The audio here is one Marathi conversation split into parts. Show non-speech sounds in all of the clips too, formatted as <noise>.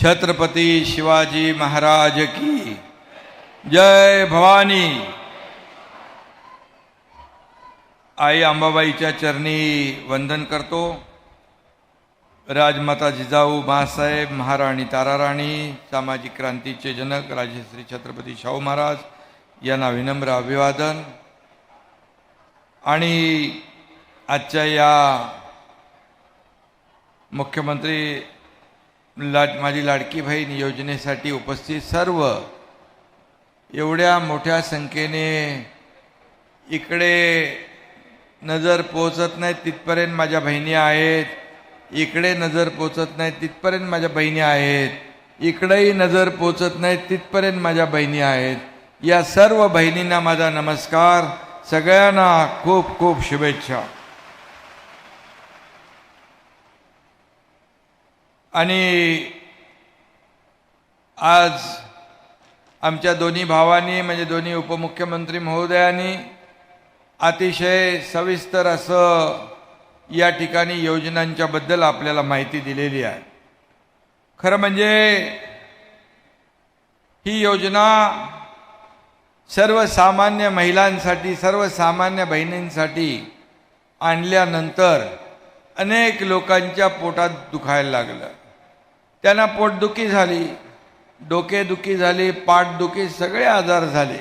छत्रपती शिवाजी महाराज की। जय भवानी। आई अंबाबाईच्या चरणी वंदन करतो. राजमाता जिजाऊ बाळासाहेब महाराणी ताराराणी सामाजिक क्रांतीचे जनक राजश्री छत्रपती शाहू महाराज यांना विनम्र अभिवादन. आणि आजच्या या मुख्यमंत्री लाड माझी लाडकी बहीण योजनेसाठी उपस्थित सर्व एवढ्या मोठ्या संख्येने इकडे नजर पोचत नाही तिथपर्यंत माझ्या बहिणी आहेत. इकडे नजर पोचत नाही तिथपर्यंत माझ्या बहिणी आहेत. इकडेही नजर पोचत नाही तिथपर्यंत माझ्या बहिणी आहेत. या सर्व बहिणींना माझा नमस्कार. सगळ्यांना खूप खूप शुभेच्छा. आणि आज आमच्या दोन्ही भावांनी म्हणजे दोन्ही उपमुख्यमंत्री महोदयांनी अतिशय सविस्तर असं या ठिकाणी योजनांच्याबद्दल आपल्याला माहिती दिलेली आहे. खरं म्हणजे ही योजना सर्वसामान्य महिलांसाठी सर्वसामान्य बहिणींसाठी आणल्यानंतर अनेक लोकांच्या पोटात दुखायला लागलं. त्यांना पोटदुखी झाली डोकेदुखी झाली पाठदुखी सगळे आजार झाले.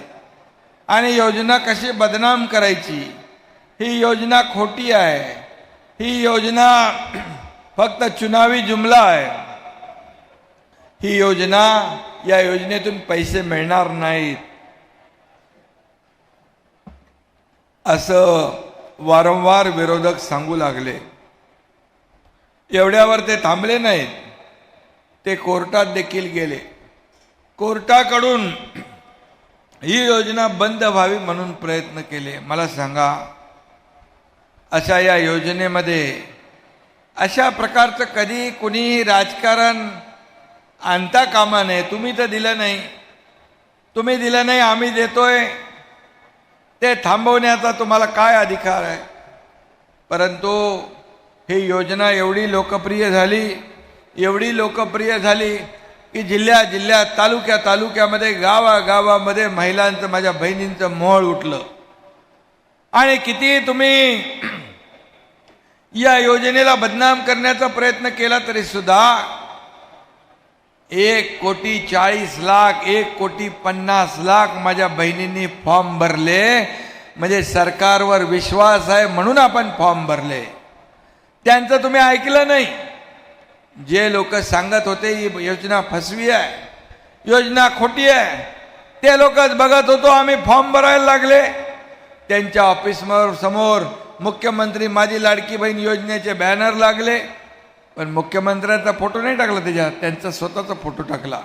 आणि योजना कशी बदनाम करायची? ही योजना खोटी आहे. ही योजना <clears throat> फक्त चुनावी जुमला आहे. ही योजना या योजनेतून पैसे मिळणार नाहीत. असं वारंवार विरोधक सांगू लागले. एवढ्यावर ते थांबले नाहीत. ते कोर्टात देखील गेले. कोर्टाकडून ही योजना बंद व्हावी म्हणून प्रयत्न केले. मला सांगा अशा या योजनेमध्ये अशा प्रकारचं कधी कुणीही राजकारण आणता कामा नये. तुम्ही तर दिलं नाही. तुम्ही दिलं नाही आम्ही देतोय. ते थांबवण्याचा तुम्हाला काय अधिकार आहे? परंतु ही योजना एवढी लोकप्रिय झाली एवढी लोकप्रिय झाली की जिल्ह्या जिल्ह्यात तालुक्या तालुक्यामध्ये गावागावामध्ये महिलांचं माझ्या बहिणींचं मोहळ उठलं. आणि किती तुम्ही या योजनेला बदनाम करण्याचा प्रयत्न केला तरी सुद्धा एक कोटी चाळीस लाख एक कोटी पन्नास लाख माझ्या बहिणींनी फॉर्म भरले. म्हणजे सरकारवर विश्वास आहे म्हणून आपण फॉर्म भरले. त्यांचं तुम्ही ऐकलं नाही. जे लोक सांगत होते ही योजना फसवी आहे योजना खोटी आहे. ते लोकच बघत होतो आम्ही फॉर्म भरायला लागले. त्यांच्या ऑफिसमोर समोर मुख्यमंत्री माझी लाडकी बहीण योजनेचे बॅनर लागले. पण मुख्यमंत्र्यांचा फोटो नाही टाकला त्याच्यात त्यांचा स्वतःचा फोटो टाकला.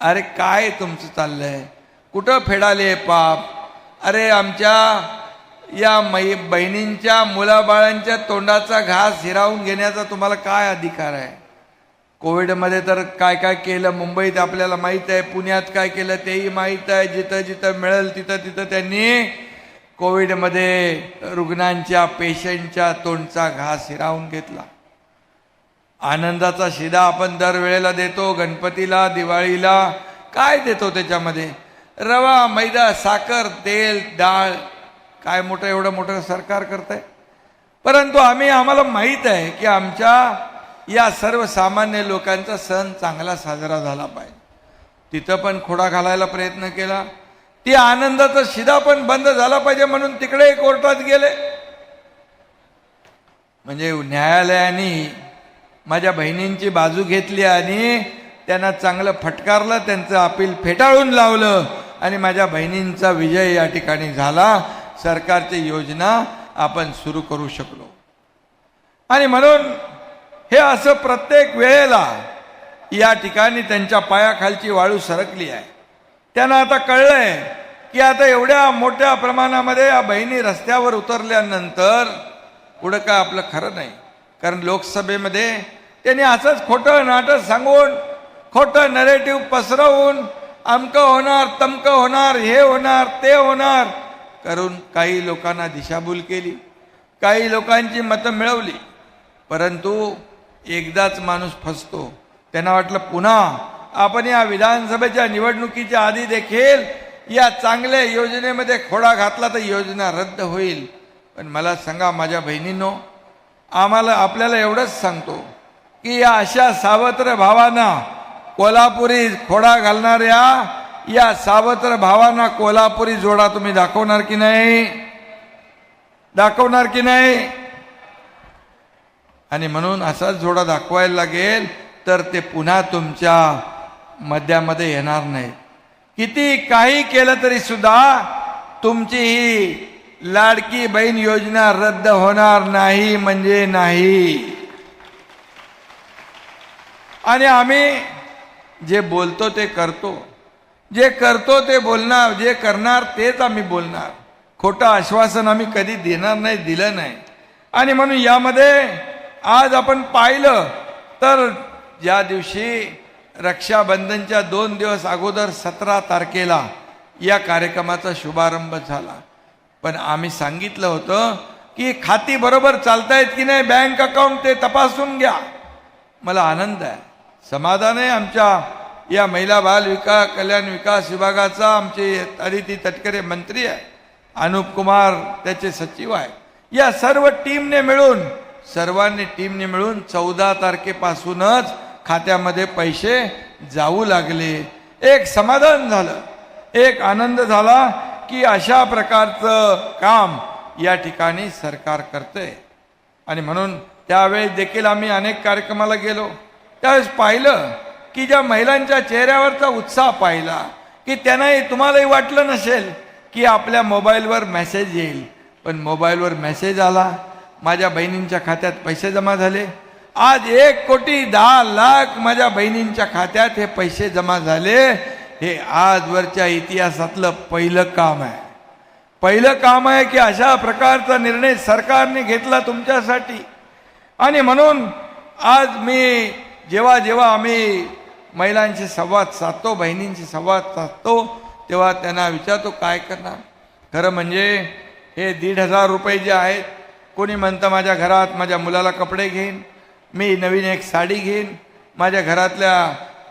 अरे काय तुमचं चाललंय? कुठं फेडाले पाप? अरे आमच्या या मै बहिणींच्या मुलाबाळांच्या तोंडाचा घास हिरावून घेण्याचा तुम्हाला काय अधिकार आहे? कोविडमध्ये तर काय काय केलं? मुंबईत आपल्याला माहीत आहे पुण्यात काय केलं तेही माहीत आहे. जिथं जिथं मिळेल तिथं तिथं त्यांनी कोविडमध्ये रुग्णांच्या पेशंटच्या तोंडचा घास हिरावून घेतला. आनंदाचा शिदा आपण दरवेळेला देतो गणपतीला दिवाळीला. काय देतो त्याच्यामध्ये? रवा मैदा साखर तेल डाळ काय मोठं एवढं मोठं सरकार करतंय? परंतु आम्ही आम्हाला माहीत आहे की आमच्या या सर्वसामान्य लोकांचा सण चांगला साजरा झाला पाहिजे. तिथं पण खोडा घालायला प्रयत्न केला. ती आनंदाचा शिदा पण बंद झाला पाहिजे म्हणून तिकडे कोर्टात गेले. म्हणजे न्यायालयाने माझ्या बहिणींची बाजू घेतली आणि त्यांना चांगलं फटकारलं त्यांचं अपील फेटाळून लावलं आणि माझ्या बहिणींचा विजय या ठिकाणी झाला. सरकारची योजना आपण सुरू करू शकलो. आणि म्हणून हे असं प्रत्येक वेळेला या ठिकाणी त्यांच्या पायाखालची वाळू सरकली आहे. त्यांना आता कळलंय की आता एवढ्या मोठ्या प्रमाणामध्ये या बहिणी रस्त्यावर उतरल्यानंतर पुढं काय आपलं खरं नाही. कारण लोकसभेमध्ये त्यांनी असंच खोटं नाटक सांगून खोटं नरेटिव्ह पसरवून अमकं होणार तमकं होणार हे होणार ते होणार करून काही लोकांना दिशाभूल केली काही लोकांची मतं मिळवली परंतु एकदाच माणूस फसतो. त्यांना वाटलं पुन्हा आपण या विधानसभेच्या निवडणुकीच्या आधी देखील या चांगल्या योजनेमध्ये खोडा घातला तर योजना रद्द होईल. पण मला सांगा माझ्या बहिणींनो आम्हाला आपल्याला एवढंच सांगतो की या अशा सावत्र भावांना कोल्हापुरी खोडा घालणाऱ्या या सावत्र भावांना कोल्हापुरी जोडा तुम्ही दाखवणार की नाही? दाखवणार की नाही? आणि म्हणून असाच जोडा दाखवायला लागेल तर ते पुन्हा तुमच्या मध्यामध्ये येणार नाही. किती काही केलं तरी सुद्धा तुमची ही लाडकी बहीण योजना रद्द होणार नाही म्हणजे नाही. आणि आम्ही जे बोलतो ते करतो. जे करतो ते बोलणार जे करणार तेच आम्ही बोलणार. खोटं आश्वासन आम्ही कधी देणार नाही दिलं नाही. आणि म्हणून यामध्ये आज आपण पाहिलं तर ज्या दिवशी रक्षाबंधनच्या दोन दिवस अगोदर सतरा तारखेला या कार्यक्रमाचा शुभारंभ झाला. पण आम्ही सांगितलं होतं की खाती बरोबर चालतायत की नाही बँक अकाउंट ते तपासून घ्या. मला आनंद आहे. समाधान आहे आमच्या या महिला बाल विकास कल्याण विकास विभागाचा आमचे अदिती तटकरे मंत्री आहे. अनुप कुमार त्याचे सचिव आहे. या सर्व टीमने मिळून सर्वांनी टीमने मिळून चौदा तारखेपासूनच खात्यामध्ये पैसे जाऊ लागले. एक समाधान झालं. एक आनंद झाला की अशा प्रकारचं काम या ठिकाणी सरकार करते आणि म्हणून त्यावेळेस देखील आम्ही अनेक कार्यक्रमाला गेलो. त्यावेळेस पाहिलं की ज्या महिलांच्या चेहऱ्यावरचा उत्साह पाहिला की त्यांनाही तुम्हालाही वाटलं नसेल की आपल्या मोबाईलवर मेसेज येईल. पण मोबाईलवर मेसेज आला माझ्या बहिणींच्या खात्यात पैसे जमा झाले. आज एक कोटी दहा लाख माझ्या बहिणींच्या खात्यात हे पैसे जमा झाले. हे आजवरच्या इतिहासातलं पहिलं काम आहे. पहिलं काम आहे की अशा प्रकारचा निर्णय सरकारने घेतला तुमच्यासाठी. आणि म्हणून आज मी जेव्हा जेव्हा आम्ही महिलांशी संवाद साधतो बहिणींशी संवाद साधतो तेव्हा त्यांना विचारतो काय करणार? खरं म्हणजे हे दीड हजार रुपये जे आहेत कोणी म्हणतं माझ्या घरात माझ्या मुलाला कपडे घेईन मी नवीन एक साडी घेईन माझ्या घरातल्या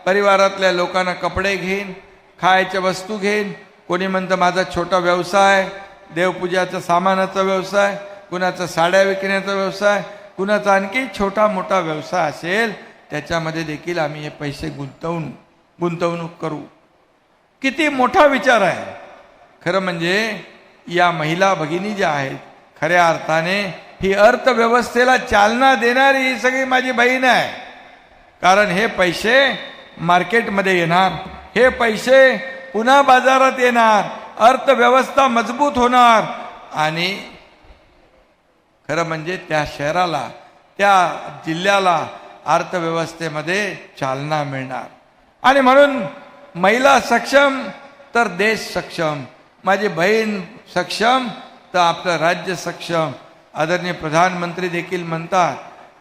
परिवारातल्या लोकांना कपडे घेईन खायच्या वस्तू घेईन कोणी म्हणतं माझा छोटा व्यवसाय देवपूजाचा सामानाचा व्यवसाय कुणाचा साड्या विकण्याचा व्यवसाय कुणाचा आणखी छोटा मोठा व्यवसाय असेल त्याच्यामध्ये देखील आम्ही हे पैसे गुंतवून गुंतवणूक करू. किती मोठा विचार आहे. खरं म्हणजे या महिला भगिनी ज्या आहेत खऱ्या अर्थाने ही अर्थव्यवस्थेला चालना देणारी ही सगळी माझी बहीण आहे. कारण हे पैसे मार्केटमध्ये येणार हे पैसे पुन्हा बाजारात येणार अर्थव्यवस्था मजबूत होणार आणि खरं म्हणजे त्या शहराला त्या जिल्ह्याला अर्थव्यवस्थेमध्ये चालना मिळणार. आणि म्हणून महिला सक्षम तर देश सक्षम माझी बहीण सक्षम तर आपलं राज्य सक्षम. आदरणीय प्रधानमंत्री देखील म्हणतात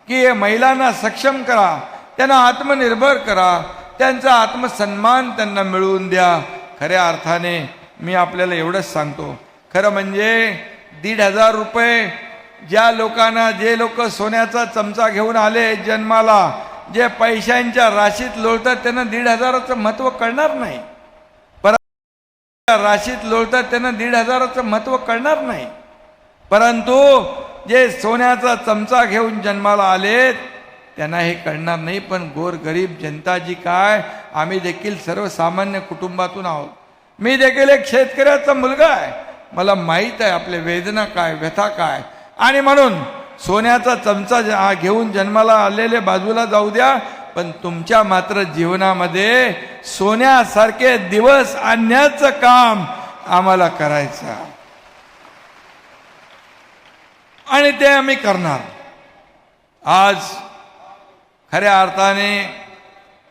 की हे महिलांना सक्षम करा त्यांना आत्मनिर्भर करा त्यांचा आत्मसन्मान त्यांना मिळवून द्या. खऱ्या अर्थाने मी आपल्याला एवढंच सांगतो. खरं म्हणजे दीड हजार रुपये ज्या लोकांना जे लोक सोन्याचा चमचा घेऊन आले जन्माला जे पैशांच्या राशीत लोळतात त्यांना दीड हजाराचं महत्त्व कळणार नाही. राशीत लोळतात त्यांना दीड हजाराचं महत्त्व कळणार नाही. परंतु जे सोन्याचा चमचा घेऊन जन्माला आलेत त्यांना हे कळणार नाही पण गोरगरीब जनता जी काय आम्ही देखील सर्वसामान्य कुटुंबातून आहोत. मी देखील एक शेतकऱ्याचा मुलगा आहे. मला माहीत आहे आपले वेदना काय व्यथा काय. आणि म्हणून सोन्याचा चमचा घेऊन जन्माला आलेले बाजूला जाऊ द्या पण तुमच्या मात्र जीवनामध्ये सोन्यासारखे दिवस आणण्याचं काम आम्हाला करायचं आणि ते आम्ही करणार. आज खऱ्या अर्थाने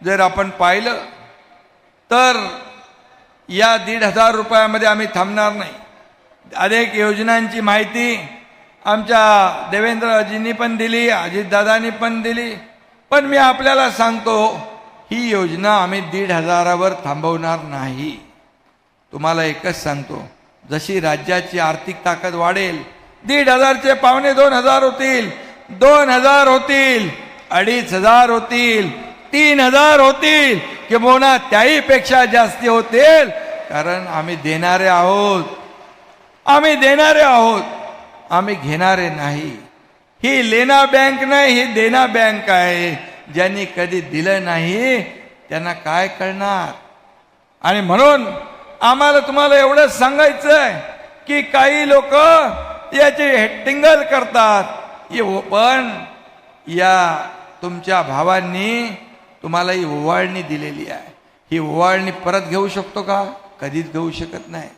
जर आपण पाहिलं तर या दीड हजार रुपयामध्ये आम्ही थांबणार नाही. अनेक योजनांची माहिती आमच्या देवेंद्रजींनी पण दिली अजितदादांनी पण दिली. पण मी आपल्याला सांगतो ही योजना आम्ही दीड हजारावर थांबवणार नाही. तुम्हाला एकच सांगतो जशी राज्याची आर्थिक ताकद वाढेल दीड हजारचे पावणे दोन हजार होतील दोन हजार होतील अडीच हजार होतील तीन हजार होतील किंवा त्याही पेक्षा जास्ती होतील कारण आम्ही देणारे आहोत. आम्ही देणारे आहोत. आम्ही घेणारे नाही. ही लेना बँक नाही ही देना बँक आहे. ज्यांनी कधी दिलं नाही त्यांना काय कळणार? आणि म्हणून आम्हाला तुम्हाला एवढंच सांगायचं आहे की काही लोक याची हेटिंगल करतात. हो, पण या तुमच्या भावांनी तुम्हाला ही ओवाळणी दिलेली आहे. ही ओवाळणी परत घेऊ शकतो का? कधीच घेऊ शकत नाही.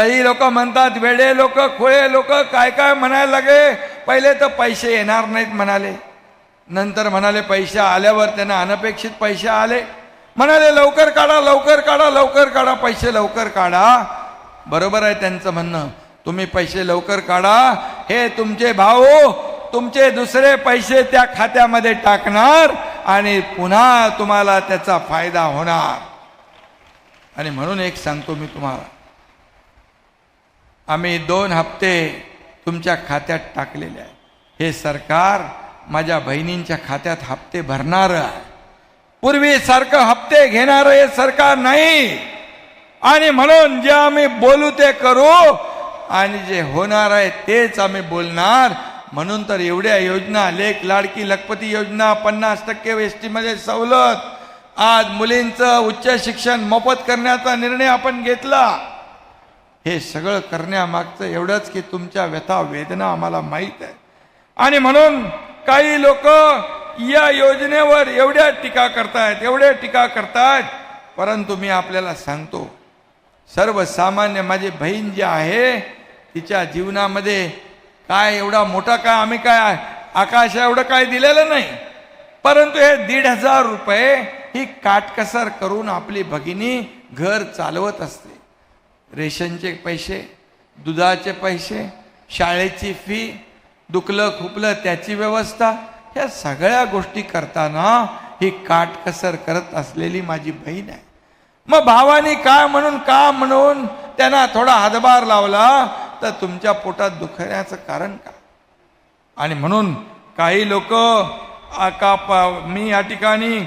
काही लोक म्हणतात वेडे लोक खोळे लोक काय काय म्हणायला लागे? पहिले तर पैसे येणार नाहीत म्हणाले. नंतर म्हणाले पैसे आल्यावर त्यांना अनपेक्षित पैसे आले. म्हणाले लवकर काढा लवकर काढा लवकर काढा पैसे लवकर काढा. बरोबर आहे त्यांचं म्हणणं. तुम्ही पैसे लवकर काढा. हे तुमचे भाऊ तुमचे दुसरे पैसे त्या खात्यामध्ये टाकणार आणि पुन्हा तुम्हाला त्याचा फायदा होणार. आणि म्हणून एक सांगतो मी तुम्हाला. आम्ही दोन हप्ते तुमच्या खात्यात टाकलेले आहे. हे सरकार माझ्या बहिणींच्या खात्यात हप्ते भरणार आहे. पूर्वीसारखं हप्ते घेणार हे सरकार नाही. आणि म्हणून जे आम्ही बोलू ते करू आणि जे होणार आहे तेच आम्ही बोलणार. म्हणून तर एवढ्या योजना लेख लाडकी लखपती योजना पन्नास टक्के एसटीमध्ये सवलत. आज मुलींचं उच्च शिक्षण मोफत करण्याचा निर्णय आपण घेतला. हे सगळं करण्यामागचं एवढंच की तुमच्या व्यथा वेदना आम्हाला माहीत आहे. आणि म्हणून काही लोक या योजनेवर एवढ्या टीका करतायत एवढ्या टीका करतायत. परंतु मी आपल्याला सांगतो सर्वसामान्य माझी बहीण जी आहे तिच्या जीवनामध्ये काय एवढा मोठा काय आम्ही काय आकाश एवढं काय दिलेलं नाही. परंतु हे दीड हजार रुपये ही काटकसर करून आपली भगिनी घर चालवत असते. रेशनचे पैसे दुधाचे पैसे शाळेची फी दुखलं खुपलं त्याची व्यवस्था ह्या सगळ्या गोष्टी करताना ही काटकसर करत असलेली माझी बहीण आहे. मग भावानी काय म्हणून का म्हणून त्यांना थोडा हातभार लावला तर तुमच्या पोटात दुखण्याचं कारण का आणि म्हणून काही लोक का प- मी या ठिकाणी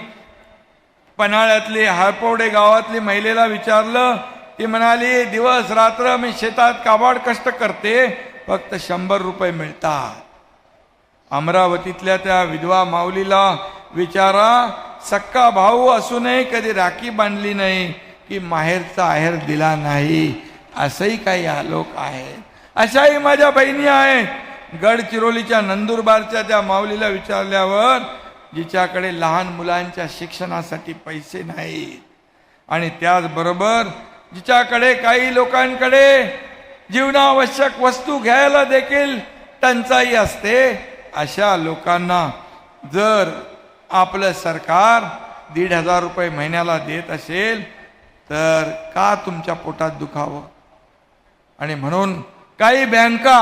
पन्हाळ्यातली हारपवडे गावातली महिलेला विचारलं ती म्हणाली दिवस रात्र मी शेतात काबाड कष्ट करते फक्त शंभर रुपये मिळतात. अमरावतीतल्या त्या विधवा माऊलीला विचारा सक्का भाऊ असूनही कधी राखी बांधली नाही की माहेरचा आहेर दिला नाही. असंही काही आलोक लोक आहेत. अशाही माझ्या बहिणी आहेत. गडचिरोलीच्या नंदुरबारच्या त्या माऊलीला विचारल्यावर जिच्याकडे लहान मुलांच्या शिक्षणासाठी पैसे नाहीत आणि त्याचबरोबर जिच्याकडे काही लोकांकडे जीवनावश्यक वस्तू घ्यायला देखील टंचाई असते अशा लोकांना जर आपलं सरकार दीड हजार रुपये महिन्याला देत असेल तर का तुमच्या पोटात दुखावं? आणि म्हणून काही बँका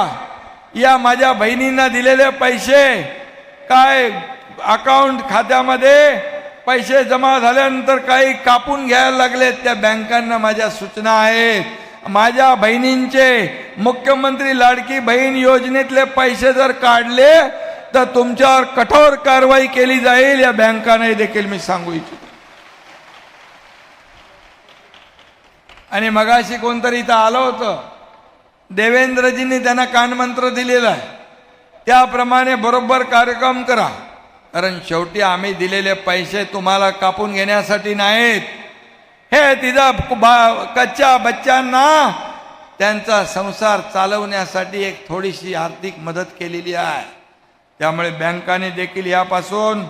या माझ्या बहिणींना दिलेले पैसे काय अकाउंट खात्यामध्ये पैसे जमा झाल्यानंतर काही कापून घ्यायला लागलेत त्या बँकांना माझ्या सूचना आहेत. माझ्या बहिणींचे मुख्यमंत्री लाडकी बहीण योजनेतले पैसे जर काढले तर तुमच्यावर कठोर कारवाई केली जाईल या बँकाने देखील मी सांगू इच्छितो. आणि मगाशी कोणतरी इथं आलं होतं. देवेंद्रजींनी त्यांना कानमंत्र दिलेला आहे. त्याप्रमाणे बरोबर कार्यक्रम करा. कारण शेवटी आम्ही दिलेले पैसे तुम्हाला कापून घेण्यासाठी नाहीत. हे तिचा कच्च्या बच्चांना त्यांचा संसार चालवण्यासाठी एक थोडीशी आर्थिक मदत केलेली आहे. त्यामुळे बँकाने देखील यापासून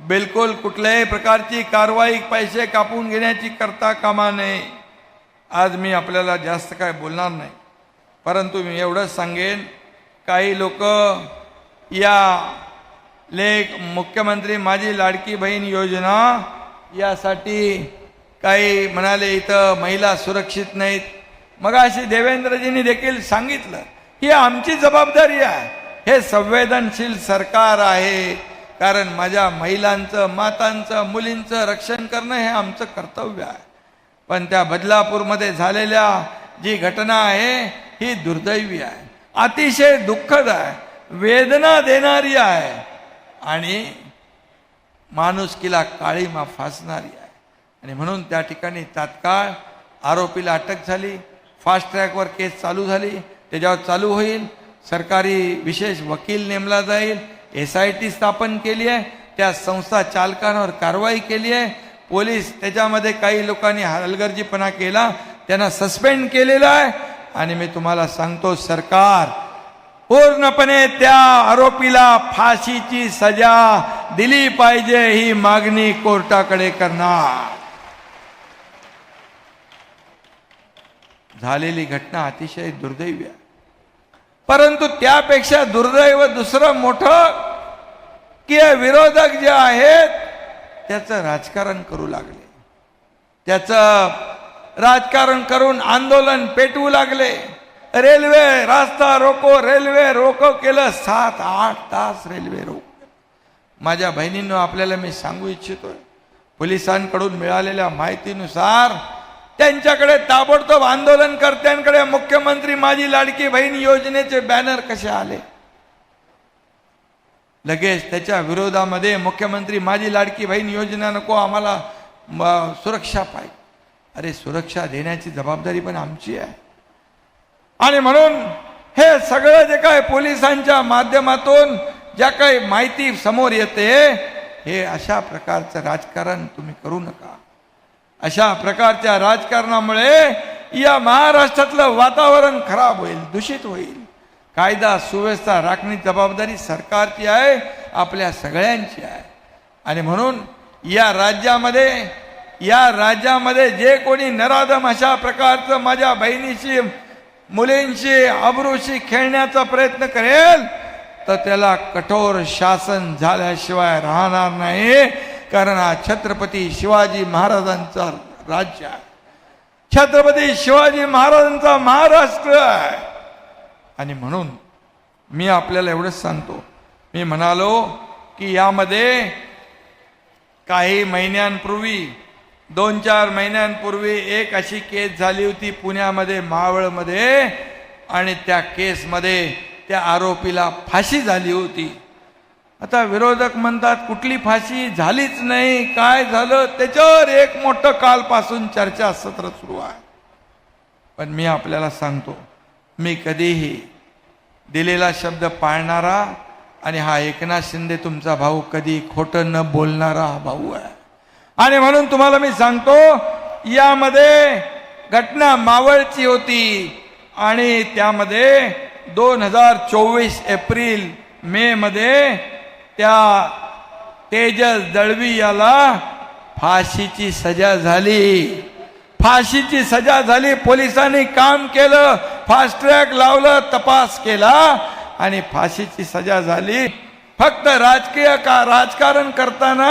बिलकुल कुठल्याही प्रकारची कारवाई पैसे कापून घेण्याची करता कामा नये. आज मी आपल्याला जास्त काय बोलणार नाही. परंतु मी एवढंच सांगेन काही लोक या लेख मुख्यमंत्री माझी लाडकी बहीण योजना यासाठी काही म्हणाले इथं महिला सुरक्षित नाहीत. मग अशी देवेंद्रजींनी देखील सांगितलं ही आमची जबाबदारी आहे. हे संवेदनशील सरकार आहे. कारण माझ्या महिलांचं मातांचं मुलींचं रक्षण करणं हे आमचं कर्तव्य आहे. पण त्या बदलापूरमध्ये झालेल्या जी घटना आहे ही दुर्दैवी आहे. अतिशय दुःखद आहे. वेदना देणारी आहे. आणि माणुसकीला काळीमा फासणारी आहे. आणि म्हणून त्या ठिकाणी तात्काळ आरोपीला अटक झाली फास्ट ट्रॅकवर केस चालू झाली त्याच्यावर चालू होईल. सरकारी विशेष वकील नेमला जाईल एस आय टी स्थापन केली आहे त्या संस्था चालकांवर कारवाई केली आहे. पोलीस त्याच्यामध्ये काही लोकांनी हलगर्जीपणा केला त्यांना सस्पेंड केलेला आहे. आणि मी तुम्हाला सांगतो सरकार पूर्णपणे त्या आरोपीला फाशीची सजा दिली पाहिजे ही मागणी कोर्टाकडे करणार. झालेली घटना अतिशय दुर्दैवी आहे. परंतु त्यापेक्षा दुर्दैव दुसरं मोठं की विरोधक जे आहेत त्याचं राजकारण करू लागले. त्याचं राजकारण करून आंदोलन पेटवू लागले. रेल्वे रास्ता रोको रेल्वे रोको केलं सात आठ तास रेल्वे रोको. माझ्या बहिणींनो आपल्याला मी सांगू इच्छितोय पोलिसांकडून मिळालेल्या माहितीनुसार त्यांच्याकडे ताबडतोब आंदोलनकर्त्यांकडे मुख्यमंत्री माझी लाडकी बहीण योजनेचे बॅनर कसे आले? लगेच त्याच्या विरोधामध्ये मुख्यमंत्री माझी लाडकी बहीण योजना नको आम्हाला सुरक्षा पाहिजे. अरे सुरक्षा देण्याची जबाबदारी पण आमची आहे. आणि म्हणून हे सगळं जे काय पोलिसांच्या माध्यमातून ज्या काही माहिती समोर येते हे अशा प्रकारचं राजकारण तुम्ही करू नका. अशा प्रकारच्या राजकारणामुळे या महाराष्ट्रातलं वातावरण खराब होईल दूषित होईल. कायदा सुव्यवस्था राखण्याची जबाबदारी सरकारची आहे आपल्या सगळ्यांची आहे. आणि म्हणून या राज्यामध्ये या राज्यामध्ये जे कोणी नराधम अशा प्रकारचं माझ्या बहिणीशी मुलींशी अब्रूशी खेळण्याचा प्रयत्न करेल तर त्याला कठोर शासन झाल्याशिवाय राहणार नाही कारण हा छत्रपती शिवाजी महाराजांचा राज्य आहे. छत्रपती शिवाजी महाराजांचा महाराष्ट्र आहे. आणि म्हणून मी आपल्याला एवढंच सांगतो. मी म्हणालो की यामध्ये काही महिन्यांपूर्वी दोन चार महिन्यांपूर्वी एक अशी केस झाली होती पुण्यामध्ये मावळमध्ये आणि त्या केसमध्ये त्या आरोपीला फाशी झाली होती. आता विरोधक म्हणतात कुठली फाशी झालीच नाही काय झालं? त्याच्यावर एक मोठं कालपासून चर्चा सत्र सुरू आहे. पण मी आपल्याला सांगतो मी कधीही दिलेला शब्द पाळणारा आणि हा एकनाथ शिंदे तुमचा भाऊ कधी खोटं न बोलणारा हा भाऊ आहे. आणि म्हणून तुम्हाला मी सांगतो यामध्ये घटना मावळची होती आणि त्यामध्ये दोन हजार चोवीस एप्रिल मे मध्ये त्या तेजस दळवी याला फाशीची सजा झाली. फाशीची सजा झाली पोलिसांनी काम केलं फास्ट ट्रॅक लावलं तपास केला आणि फाशीची सजा झाली. फक्त राजकीय का राजकारण करताना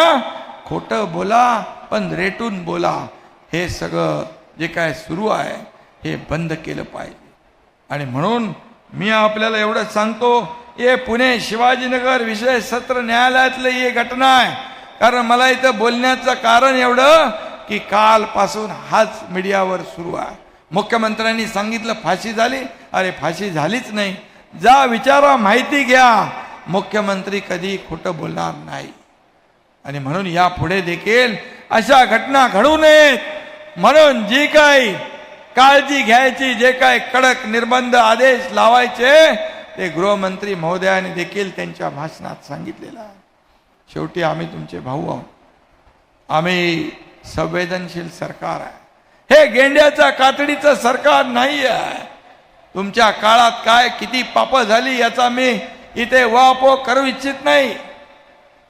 खोटं बोला पण रेटून बोला. हे सगळं जे काय सुरू आहे हे बंद केलं पाहिजे. आणि म्हणून मी आपल्याला एवढंच सांगतो हे पुणे शिवाजीनगर विशेष सत्र न्यायालयातलं ही घटना आहे. कारण मला इथं बोलण्याचं कारण एवढं की कालपासून हाच मीडियावर सुरू आहे. मुख्यमंत्र्यांनी सांगितलं फाशी झाली. अरे फाशी झालीच नाही. जा विचारा माहिती घ्या. मुख्यमंत्री कधी खोटं बोलणार नाही. आणि म्हणून यापुढे देखील अशा घटना घडू नयेत. म्हणून जी काही काळजी घ्यायची जे काय कडक निर्बंध आदेश लावायचे ते गृहमंत्री महोदयाने देखील त्यांच्या भाषणात सांगितलेलं आहे. शेवटी आम्ही तुमचे भाऊ आहोत. आम्ही संवेदनशील सरकार आहे. हे गेंड्याचा कातडीचं सरकार नाही आहे तुमच्या काळात काय किती पाप झाली याचा मी इथे वापो करू इच्छित नाही.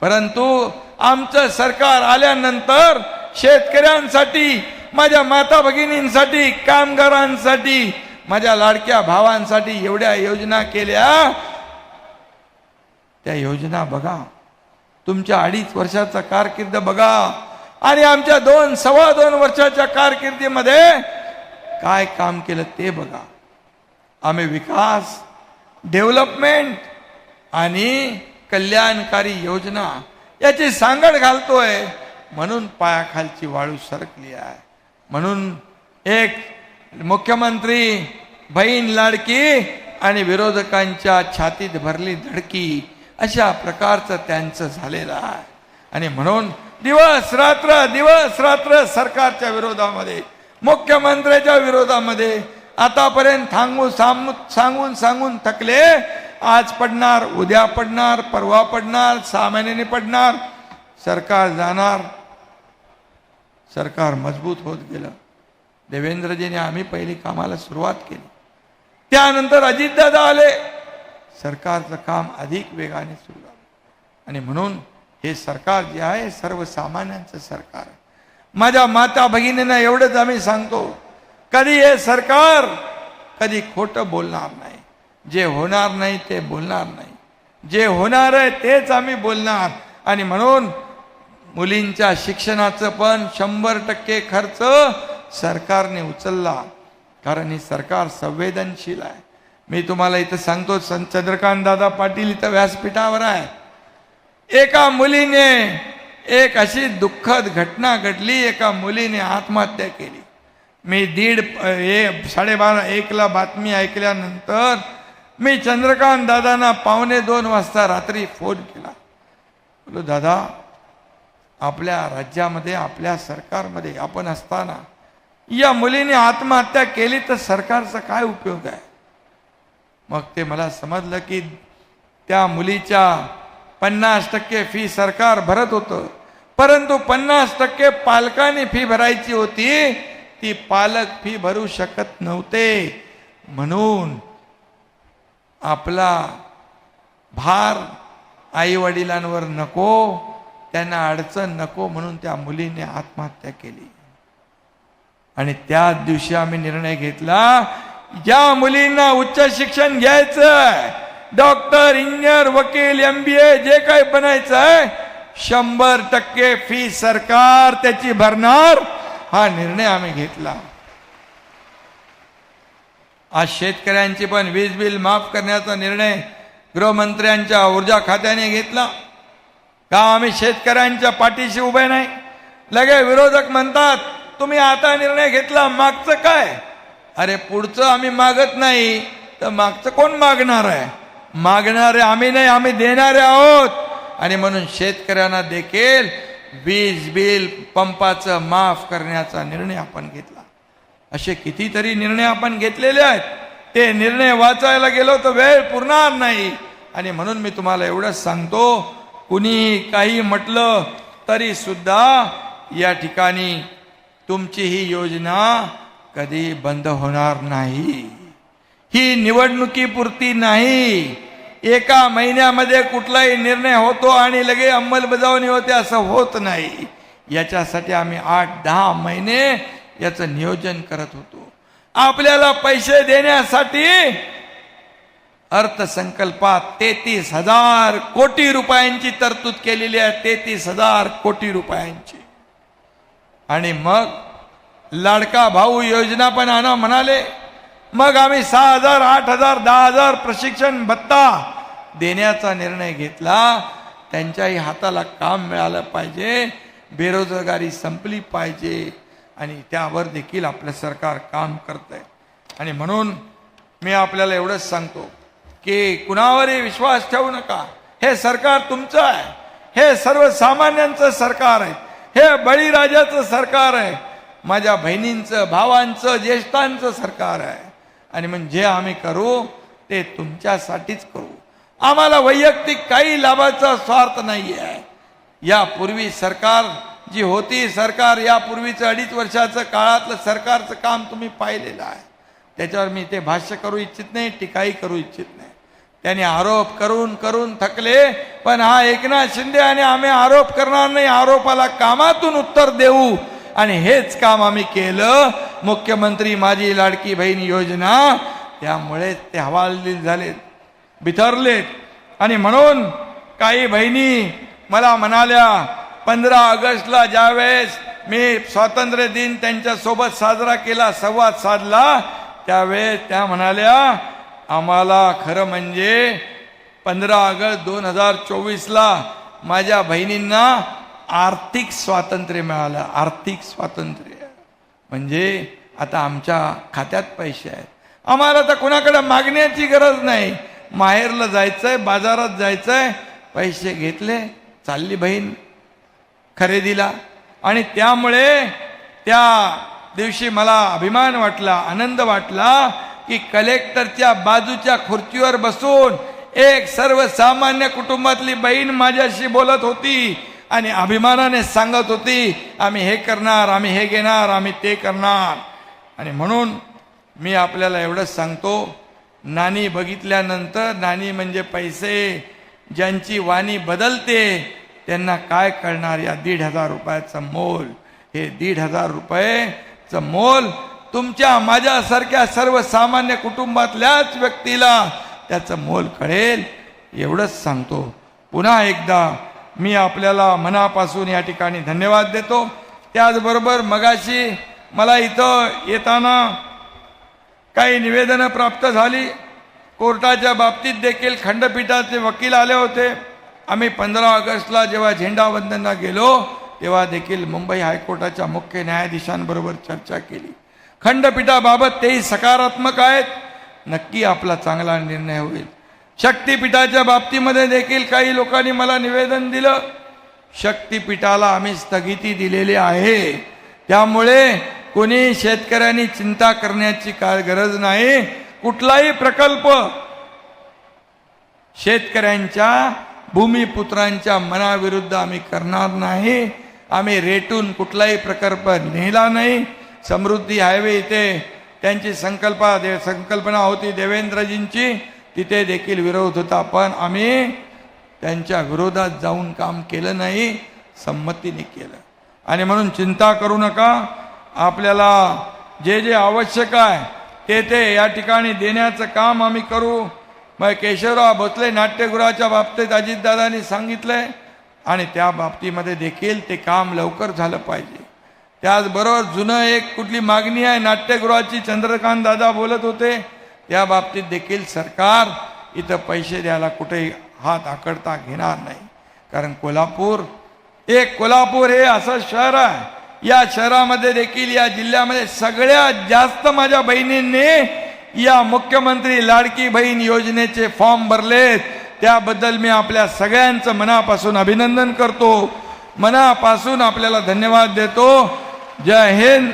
परंतु आमचं सरकार आल्यानंतर शेतकऱ्यांसाठी माझ्या माता भगिनींसाठी कामगारांसाठी माझ्या लाडक्या भावांसाठी एवढ्या योजना केल्या. त्या योजना बघा. तुमच्या अडीच वर्षाचा कारकिर्द बघा. आणि आमच्या दोन सव्वा दोन वर्षाच्या कारकिर्दीमध्ये काय काम केलं ते बघा. आम्ही विकास डेव्हलपमेंट आणि कल्याणकारी योजना याची सांगड घालतोय. म्हणून पायाखालची वाळू सरकली आहे. म्हणून एक मुख्यमंत्री बहीण लाडकी आणि विरोधकांच्या छातीत भरली धडकी अशा प्रकारचं त्यांचं झालेलं आहे. आणि म्हणून दिवस रात्र दिवस रात्र सरकारच्या विरोधामध्ये मुख्यमंत्र्याच्या विरोधामध्ये आतापर्यंत थांबून सांगून सांगून थकले आज पडणार उद्या पडणार परवा पडणार सहा महिन्याने पडणार. सरकार जाणार. सरकार मजबूत होत गेलं. देवेंद्रजीने आम्ही पहिली कामाला सुरुवात केली. त्यानंतर अजितदादा आले. सरकारचं काम अधिक वेगाने सुरू झालं. आणि म्हणून हे सरकार जे आहे सर्वसामान्यांचं सरकार आहे. माझ्या माता भगिनींना एवढंच आम्ही सांगतो. कधी हे सरकार कधी खोटं बोलणार नाही. जे होणार नाही ते बोलणार नाही. जे होणार आहे तेच आम्ही बोलणार. आणि म्हणून मुलींच्या शिक्षणाचं पण शंभर टक्के खर्च सरकारने उचलला. कारण हे सरकार संवेदनशील आहे. मी तुम्हाला इथं सांगतो संत चंद्रकांत दादा पाटील इथं व्यासपीठावर आहे. एका मुलीने एक अशी दुःखद घटना घडली एका मुलीने आत्महत्या केली. मी दीड हे साडेबारा एकला बातमी ऐकल्यानंतर मी चंद्रकांत दादांना पावणे दोन वाजता रात्री फोन केला. बोलो दादा आपल्या राज्यामध्ये आपल्या सरकारमध्ये आपण असताना या मुलीने आत्महत्या केली तर सरकारचा काय उपयोग आहे? मग ते मला समजलं की त्या मुलीच्या पन्नास टक्के फी सरकार भरत होतं. परंतु पन्नास टक्के पालकांनी फी भरायची होती ती पालक फी भरू शकत नव्हते. म्हणून आपला भार आई वडिलांवर नको त्यांना अडचण नको म्हणून त्या मुलीने आत्महत्या केली. आणि त्याच दिवशी आम्ही निर्णय घेतला ज्या मुलींना उच्च शिक्षण घ्यायचंय डॉक्टर इंजिनियर वकील एम बी ए जे काही बनायचं आहे शंभर टक्के फी सरकार त्याची भरणार हा निर्णय आम्ही घेतला. आज शेतकऱ्यांची पण वीज बिल माफ करण्याचा निर्णय गृहमंत्र्यांच्या ऊर्जा खात्याने घेतला. का आम्ही शेतकऱ्यांच्या पाठीशी उभे नाही? लगे विरोधक म्हणतात तुम्ही आता निर्णय घेतला मागचं काय? अरे पुढचं आम्ही मागत नाही तर मागचं कोण मागणार आहे? मागणारे आम्ही नाही आम्ही देणारे आहोत. आणि म्हणून शेतकऱ्यांना देखील वीज बिल पंपाचं माफ करण्याचा निर्णय आपण घेतला. असे कितीतरी निर्णय आपण घेतलेले आहेत. ते निर्णय वाचायला गेलो तर वेळ पुरणार नाही. आणि म्हणून मी तुम्हाला एवढंच सांगतो कुणीही काही म्हटलं तरी सुद्धा या ठिकाणी तुमची ही योजना कधी बंद होणार नाही. ही निवडणुकीपुरती नाही. एका महिन्यामध्ये कुठलाही निर्णय होतो आणि लगे अंमलबजावणी होते असं होत नाही. याच्यासाठी आम्ही आठ दहा महिने याचं नियोजन करत होतो. आपल्याला पैसे देण्यासाठी अर्थसंकल्पात तेहतीस हजार कोटी रुपयांची तरतूद केलेली आहे तेहतीस हजार कोटी रुपयांची. आणि मग लाडका भाऊ योजना पण आणा म्हणाले मग आम्ही सहा हजार आठ हजार दहा हजार प्रशिक्षण भत्ता देण्याचा निर्णय घेतला. त्यांच्याही हाताला काम मिळालं पाहिजे बेरोजगारी संपली पाहिजे. आणि त्यावर देखील आपलं सरकार काम करत आहे आणि म्हणून मी आपल्याला एवढंच सांगतो की कुणावरही विश्वास ठेवू नका. हे सरकार तुमचं आहे. हे सर्वसामान्यांचं सरकार आहे. हे बळीराजाचं सरकार आहे. माझ्या बहिणींचं भावांचं ज्येष्ठांचं सरकार आहे. आणि मग जे आम्ही करू ते तुमच्यासाठीच करू. आम्हाला वैयक्तिक काही लाभाचा स्वार्थ नाही आहे यापूर्वी सरकार जी होती सरकार यापूर्वीचं अडीच वर्षाचं काळातलं सरकारचं काम तुम्ही पाहिलेलं आहे. त्याच्यावर मी ते भाष्य करू इच्छित नाही टीकाही करू इच्छित नाही. त्याने आरोप करून करून थकले पण हा एकनाथ शिंदे आणि आम्ही आरोप करणार नाही आरोपाला कामातून उत्तर देऊ. आणि हेच काम आम्ही केलं मुख्यमंत्री माझी लाडकी बहीण योजना त्यामुळे ते हवालदिल झालेत बिथरलेत. आणि म्हणून काही बहिणी मला म्हणाल्या पंधरा ऑगस्टला ज्यावेळेस मी स्वातंत्र्य दिन त्यांच्यासोबत साजरा केला संवाद साधला त्यावेळेस त्या म्हणाल्या आम्हाला खरं म्हणजे पंधरा ऑगस्ट दोन हजार चोवीसला माझ्या बहिणींना आर्थिक स्वातंत्र्य मिळालं आर्थिक स्वातंत्र्य. म्हणजे आता आमच्या खात्यात पैसे आहेत. आम्हाला तर कुणाकडे मागण्याची गरज नाही. माहेरला जायचंय बाजारात जायचंय पैसे घेतले चालली बहीण खरेदीला. आणि त्यामुळे त्या दिवशी मला अभिमान वाटला आनंद वाटला की कलेक्टरच्या बाजूच्या खुर्चीवर बसून एक सर्वसामान्य कुटुंबातली बहीण माझ्याशी बोलत होती आणि अभिमानाने सांगत होती आम्ही हे करणार आम्ही हे घेणार आम्ही ते करणार. आणि म्हणून मी आपल्याला एवढंच सांगतो नाणी बघितल्यानंतर नाणी म्हणजे पैसे ज्यांची वाणी बदलते त्यांना काय कळणार या दीड हजार रुपयाचं मोल? हे दीड हजार रुपयेचं मोल तुमच्या माझ्यासारख्या सर्वसामान्य कुटुंबातल्याच व्यक्तीला त्याचं मोल कळेल. एवढंच सांगतो. पुन्हा एकदा मी आपल्याला मनापासून या ठिकाणी धन्यवाद देतो. त्याचबरोबर मगाशी मला इथं येताना काही निवेदनं प्राप्त झाली. कोर्टाच्या बाबतीत देखील खंडपीठाचे वकील आले होते. आम्ही पंधरा ऑगस्टला जेव्हा झेंडावंदनला गेलो तेव्हा देखील मुंबई हायकोर्टाच्या मुख्य न्यायाधीशांबरोबर चर्चा केली. खंडपीठाबाबत तेही सकारात्मक आहेत. नक्की आपला चांगला निर्णय होईल. शक्तीपीठाच्या बाबतीमध्ये देखील काही लोकांनी मला निवेदन दिलं. शक्तीपीठाला आम्ही स्थगिती दिलेली आहे. त्यामुळे कोणी शेतकऱ्यांनी चिंता करण्याची काय गरज नाही. कुठलाही प्रकल्प शेतकऱ्यांच्या भूमिपुत्रांच्या मनाविरुद्ध आम्ही करणार नाही. आम्ही रेटून कुठलाही प्रकल्प नेला नाही. समृद्धी हायवे इथे त्यांची संकल्पा दे संकल्पना होती देवेंद्रजींची. तिथे देखील विरोध होता पण आम्ही त्यांच्या विरोधात जाऊन काम केलं नाही संमतीने केलं. आणि म्हणून चिंता करू नका. आपल्याला जे जे आवश्यक आहे ते ते या ठिकाणी देण्याचं काम आम्ही करू. मग केशवराव भोसले नाट्यगृहाच्या बाबतीत अजितदादांनी सांगितलंय आणि त्या बाबतीमध्ये देखील ते काम लवकर झालं पाहिजे. त्याचबरोबर जुनं एक कुठली मागणी आहे नाट्यगृहाची चंद्रकांत दादा बोलत होते त्या बाबतीत देखील सरकार इथं पैसे द्यायला कुठेही हात आकडता घेणार नाही. कारण कोल्हापूर एक कोल्हापूर हे असं शहर आहे. या शहरामध्ये देखील या जिल्ह्यामध्ये सगळ्यात जास्त माझ्या बहिणींनी या मुख्यमंत्री लाडकी बहीण योजनेचे फॉर्म भरलेत. त्याबद्दल मी आपल्या सगळ्यांचं मनापासून अभिनंदन करतो. मनापासून आपल्याला धन्यवाद देतो. जय हिंद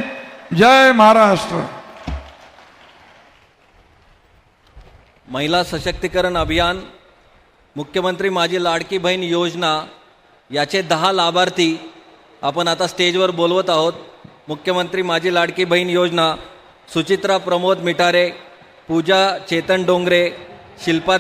जय महाराष्ट्र. महिला सशक्तीकरण अभियान मुख्यमंत्री माझी लाडकी बहीण योजना याचे दहा लाभार्थी आपण आता स्टेजवर बोलवत आहोत. मुख्यमंत्री माझी लाडकी बहीण योजना सुचित्रा प्रमोद मिठारे पूजा चेतन डोंगरे शिल्पा